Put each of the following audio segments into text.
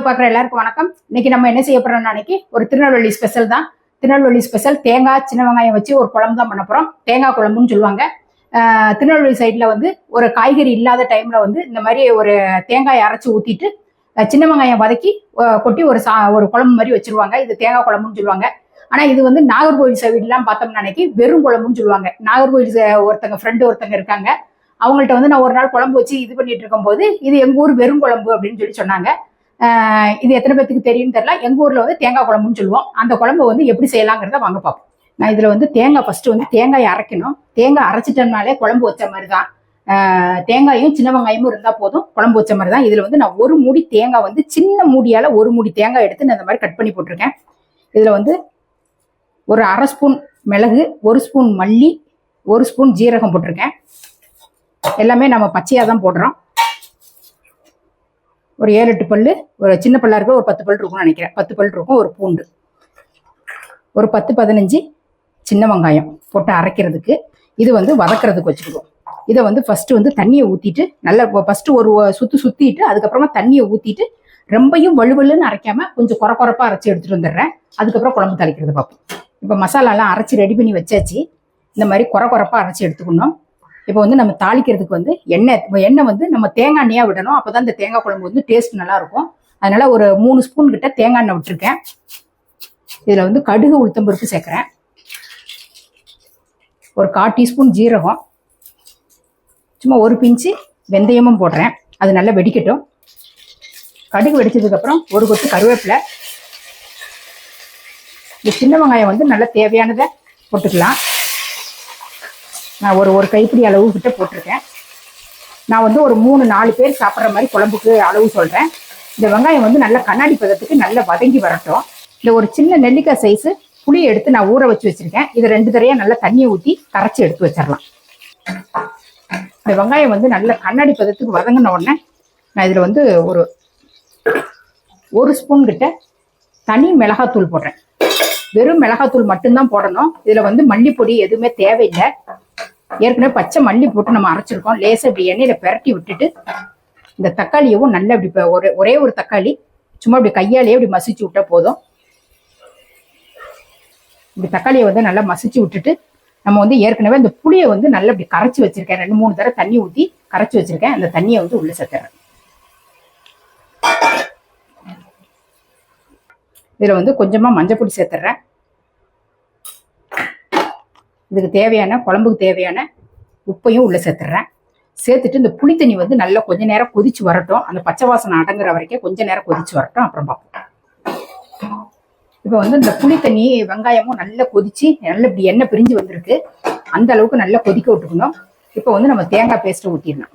பார்க்குற எல்லாருக்கும் வணக்கம். இன்னைக்கு நம்ம என்ன செய்ய போறோம் அன்னைக்கு ஒரு திருநெல்வேலி ஸ்பெஷல் தான். திருநெல்வேலி ஸ்பெஷல் தேங்காய் சின்ன வெங்காயம் வச்சு ஒரு குழம்பு தான் பண்ண போறோம். தேங்காய் குழம்புன்னு சொல்லுவாங்க. திருநெல்வேலி சைடில் வந்து ஒரு காய்கறி இல்லாத டைம்ல வந்து இந்த மாதிரி ஒரு தேங்காய் அரைச்சி ஊத்திட்டு சின்ன வெங்காயம் வதக்கி கொட்டி ஒரு சா ஒரு குழம்பு மாதிரி வச்சிருவாங்க. இது தேங்காய் குழம்புன்னு சொல்லுவாங்க. ஆனா இது வந்து நாகர்கோவில் சைடுலாம் பார்த்தோம்னா அன்னைக்கு வெறும் குழம்புன்னு சொல்லுவாங்க. நாகர்கோவில் ஒருத்தங்க ஃப்ரெண்டு ஒருத்தங்க இருக்காங்க. அவங்கள்ட்ட வந்து நான் ஒரு நாள் குழம்பு வச்சு இது பண்ணிட்டு இருக்கும்போது இது எங்க ஊர் வெறும் குழம்பு அப்படின்னு சொல்லி சொன்னாங்க. இது எத்தனை பேத்துக்கு தெரியும்னு தெரியல. எங்கள் ஊரில் வந்து தேங்காய் குழம்புன்னு சொல்லுவோம். அந்த குழம்பு வந்து எப்படி செய்யலாங்கிறத வாங்க பார்ப்போம். நான் இதில் வந்து தேங்காய் ஃபஸ்ட்டு வந்து தேங்காய் அரைக்கணும். தேங்காய் அரைச்சிட்டோம்னாலே குழம்பு வச்ச மாதிரி தான் தேங்காயும் சின்ன வெங்காயமும் இருந்தால் போதும். குழம்பு வச்ச மாதிரி தான் இதில் வந்து நான் ஒரு மூடி தேங்காய் வந்து சின்ன மூடியால் ஒரு மூடி தேங்காய் எடுத்து நான் இந்த மாதிரி கட் பண்ணி போட்டிருக்கேன். இதில் வந்து ஒரு அரை ஸ்பூன் மிளகு ஒரு ஸ்பூன் மல்லி ஒரு ஸ்பூன் ஜீரகம் போட்டிருக்கேன். எல்லாமே நம்ம பச்சையாக தான் போடுறோம். ஒரு ஏழு எட்டு பல்லு ஒரு சின்ன பல்லா இருக்க ஒரு பத்து பல் இருக்கும்னு நினைக்கிறேன். பத்து பல் இருக்கும் ஒரு பூண்டு. ஒரு பத்து பதினஞ்சு சின்ன வெங்காயம் போட்டு அரைக்கிறதுக்கு. இது வந்து வதக்கிறதுக்கு வச்சுக்கிடுவோம் இதை வந்து ஃபஸ்ட்டு வந்து தண்ணியை ஊற்றிட்டு நல்லா ஃபஸ்ட்டு ஒரு சுற்றி சுற்றிட்டு அதுக்கப்புறமா தண்ணியை ஊற்றிட்டு ரொம்பையும் வலுவலுன்னு அரைக்காம கொஞ்சம் குறை குறைப்பா அரைச்சி எடுத்துகிட்டு வந்துடுறேன். அதுக்கப்புறம் குழம்பு தாளிக்கிறது பார்ப்போம். இப்போ மசாலாலாம் அரைச்சி ரெடி பண்ணி வச்சாச்சு. இந்த மாதிரி குறை குறைப்பா அரைச்சி எடுத்துக்கணும். இப்போ வந்து நம்ம தாளிக்கிறதுக்கு வந்து எண்ணெய் எண்ணெய் வந்து நம்ம தேங்காய் எண்ணெயாக விடணும். அப்பதான் இந்த தேங்காய் குழம்பு வந்து டேஸ்ட் நல்லா இருக்கும் அதனால ஒரு மூணு ஸ்பூன் கிட்ட தேங்காய் எண்ணெய் விட்டுருக்கேன். இதில் வந்து கடுகு உளுத்தம்பருப்பு சேர்க்குறேன். ஒரு கால் டீஸ்பூன் ஜீரகம். சும்மா ஒரு பிஞ்சு வெந்தயமும் போடுறேன். அது நல்லா வெடிக்கட்டும். கடுகு வெடிச்சதுக்கப்புறம் ஒரு கொத்து கருவேப்பிலை. இந்த சின்ன வெங்காயம் வந்து நல்லா தேவையானதை போட்டுக்கலாம். நான் ஒரு ஒரு கைப்பிடி அளவு கிட்ட போட்டிருக்கேன். நான் வந்து ஒரு மூணு நாலு பேர் சாப்பிட்ற மாதிரி குழம்புக்கு அளவு சொல்கிறேன் இந்த வெங்காயம் வந்து நல்ல கண்ணாடி பதத்துக்கு நல்லா வதங்கி வரட்டும். இந்த ஒரு சின்ன நெல்லிக்காய் சைஸு புளியை எடுத்து நான் ஊற வச்சு வச்சிருக்கேன். இதை ரெண்டு தரையாக நல்லா தண்ணியை ஊற்றி கரைச்சி எடுத்து வச்சிடலாம். இந்த வெங்காயம் வந்து நல்ல கண்ணாடி பதத்துக்கு வதங்கின உடனே நான் இதில் வந்து ஒரு ஒரு ஸ்பூன் கிட்ட தனி மிளகாத்தூள் போடுறேன். வெறும் மிளகாத்தூள் மட்டும்தான் போடணும். இதில் வந்து மல்லிப்பொடி எதுவுமே தேவையில்லை. ஏற்கனவே பச்சை மல்லி போட்டு நம்ம அரைச்சிருக்கோம். லேசாக இப்படி எண்ணெயில் பிரட்டி விட்டுட்டு இந்த தக்காளியவும் நல்லா இப்படி இப்ப ஒரே ஒரே ஒரு தக்காளி சும்மா இப்படி கையாலேயே இப்படி மசிச்சு விட்டா போதும். இப்படி தக்காளியை வந்து நல்லா மசிச்சு விட்டுட்டு நம்ம வந்து ஏற்கனவே அந்த புளியை வந்து நல்லா இப்படி கரைச்சி வச்சிருக்கேன். ரெண்டு மூணு தடவை தண்ணி ஊற்றி கரைச்சி வச்சிருக்கேன். அந்த தண்ணியை வந்து உள்ள சேர்த்துறேன். இதில் வந்து கொஞ்சமாக மஞ்சப்பொடி சேர்த்துறேன். இதுக்கு தேவையான குழம்புக்கு தேவையான உப்பையும் உள்ளே சேர்த்துறேன். சேர்த்துட்டு இந்த புளி தண்ணி வந்து நல்லா கொஞ்ச நேரம் கொதிச்சு வரட்டும். அந்த பச்சை வாசனை அடங்குற வரைக்கும் கொஞ்ச நேரம் கொதிச்சு வரட்டும். அப்புறம் பார்ப்போம். இப்போ வந்து இந்த புளி தண்ணி வெங்காயமும் நல்லா கொதிச்சு நல்லா இப்படி எண்ணெய் பிரிஞ்சு வந்திருக்கு. அந்த அளவுக்கு நல்லா கொதிக்க விட்டுக்கணும். இப்போ வந்து நம்ம தேங்காய் பேஸ்ட்டை ஊற்றிடணும்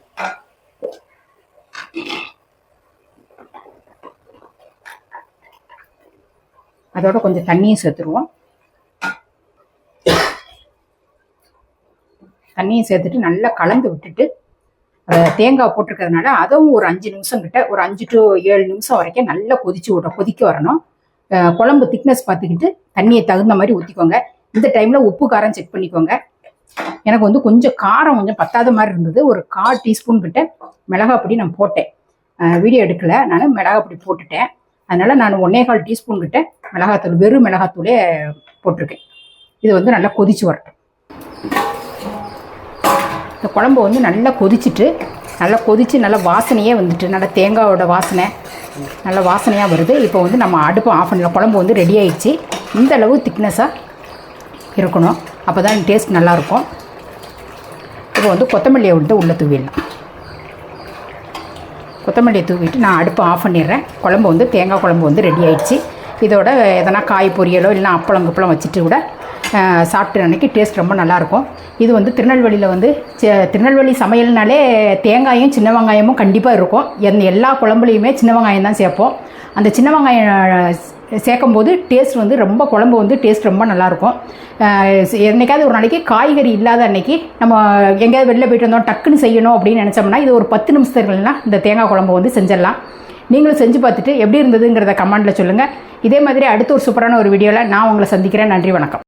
அதோட கொஞ்சம் தண்ணியும் சேர்த்துருவோம். தண்ணியும் சேர்த்துட்டு நல்லா கலந்து விட்டுட்டு தேங்காய் போட்டிருக்கிறதுனால அதுவும் ஒரு அஞ்சு நிமிஷம் கிட்ட ஒரு அஞ்சு டு ஏழு நிமிஷம் வரைக்கும் நல்லா கொதிச்சு விட கொதிக்க வரணும். குழம்பு திக்னஸ் பார்த்துக்கிட்டு தண்ணியை தகுந்த மாதிரி ஊற்றிக்கோங்க இந்த டைமில் உப்பு காரம் செக் பண்ணிக்கோங்க. எனக்கு வந்து கொஞ்சம் காரம் கொஞ்சம் பத்தாத மாதிரி இருந்தது. ஒரு கால் டீஸ்பூன் கிட்ட மிளகா பொடி நான் போட்டேன். வீடியோ எடுக்கல. நான் மிளகாப்பொடி போட்டுட்டேன். அதனால நான் ஒன்னே கால் டீஸ்பூன் கிட்ட மிளகாத்தூள் வெறும் மிளகாத்தூளே போட்டிருக்கேன். இது வந்து நல்லா கொதிச்சு வரட்டும். இந்த குழம்பு வந்து நல்லா கொதிச்சுட்டு நல்லா கொதிச்சு நல்லா வாசனையே வந்துட்டு நல்லா தேங்காயோட வாசனை நல்ல வாசனையாக வருது. இப்போ வந்து நம்ம அடுப்பு ஆஃப் பண்ணல குழம்பு வந்து ரெடி ஆயிடுச்சு. இந்த அளவு திக்னஸாக இருக்கணும். அப்போ தான் டேஸ்ட் நல்லாயிருக்கும். இப்போ வந்து கொத்தமல்லியை விட்டு உள்ளே தூவிடலாம். கொத்தமல்லியை தூவிட்டு நான் அடுப்பை ஆஃப் பண்ணிடுறேன். குழம்பு வந்து தேங்காய் குழம்பு வந்து ரெடி ஆயிடுச்சு. இதோட எதனா காய் பொரியலோ இல்லைனா அப்பளம் குப்பளம் வச்சுட்டு கூட சாப்பிட்டு அன்னைக்கு டேஸ்ட் ரொம்ப நல்லாயிருக்கும். இது வந்து திருநெல்வேலியில் வந்து திருநெல்வேலி சமையல்னாலே தேங்காயும் சின்ன வெங்காயமும் கண்டிப்பாக இருக்கும். எந்த எல்லா குழம்புலையுமே சின்ன வெங்காயம் தான் சேர்ப்போம். அந்த சின்ன வெங்காயம் சேர்க்கும்போது டேஸ்ட் வந்து ரொம்ப குழம்பு வந்து டேஸ்ட் ரொம்ப நல்லாயிருக்கும். என்றைக்காவது ஒரு நாளைக்கு காய்கறி இல்லாத அன்னைக்கு நம்ம எங்கேயாவது வெளில போயிட்டு வந்தோம் டக்குன்னு செய்யணும் அப்படின்னு நினச்சோம்னா இது ஒரு பத்து நிமிஷத்துலனா இந்த தேங்காய் குழம்பு வந்து செஞ்சிடலாம். நீங்களும் செஞ்சு பார்த்துட்டு எப்படி இருந்ததுங்கிறத கமெண்டில் சொல்லுங்கள் இதே மாதிரி அடுத்த ஒரு சூப்பரான ஒரு வீடியோவில் நான் உங்களை சந்திக்கிறேன். நன்றி வணக்கம்.